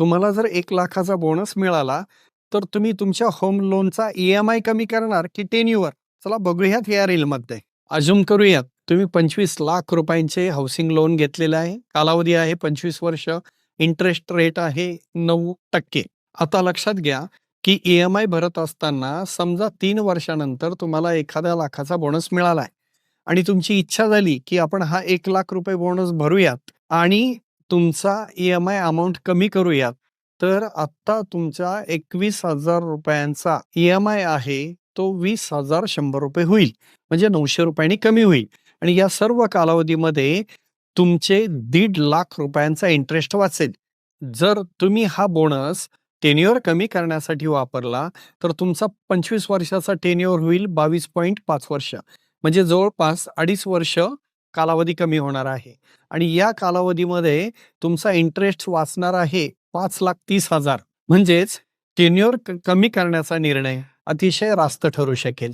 तुम्हाला जर एक लाखाचा बोनस मिळाला तर तुम्ही तुमच्या होम लोनचा ई एम आय कमी करणार की टेन्युअर चला बघूयात या रीलमध्ये अजून करूयात. तुम्ही पंचवीस लाख रुपयांचे हाऊसिंग लोन घेतलेलं आहे. कालावधी आहे पंचवीस वर्ष. इंटरेस्ट रेट आहे नऊ टक्के. आता लक्षात घ्या की ई एम आय भरत असताना समजा तीन वर्षानंतर तुम्हाला एखाद्या लाखाचा बोनस मिळाला आहे आणि तुमची इच्छा झाली की आपण हा एक लाख रुपये बोनस भरूयात आणि तुमचा ई एम आय अमाऊंट कमी करूयात. तर आत्ता तुमचा एकवीस हजार रुपयांचा ई एम आय आहे तो वीस हजार शंभर रुपये होईल. म्हणजे नऊशे रुपयांनी कमी होईल. आणि या सर्व कालावधीमध्ये तुमचे दीड लाख रुपयांचा इंटरेस्ट वाचेल. जर तुम्ही हा बोनस टेन्युअर कमी करण्यासाठी वापरला तर तुमचा पंचवीस वर्षाचा टेन्युअर होईल बावीस पॉईंट पाच वर्ष. म्हणजे जवळपास अडीच वर्ष कालावधी कमी होणार आहे. आणि या कालावधीमध्ये तुमचा इंटरेस्ट वाचणार आहे पाच लाख तीस हजार. म्हणजेच टेन्युअर कमी करण्याचा निर्णय अतिशय रास्त ठरू शकेल.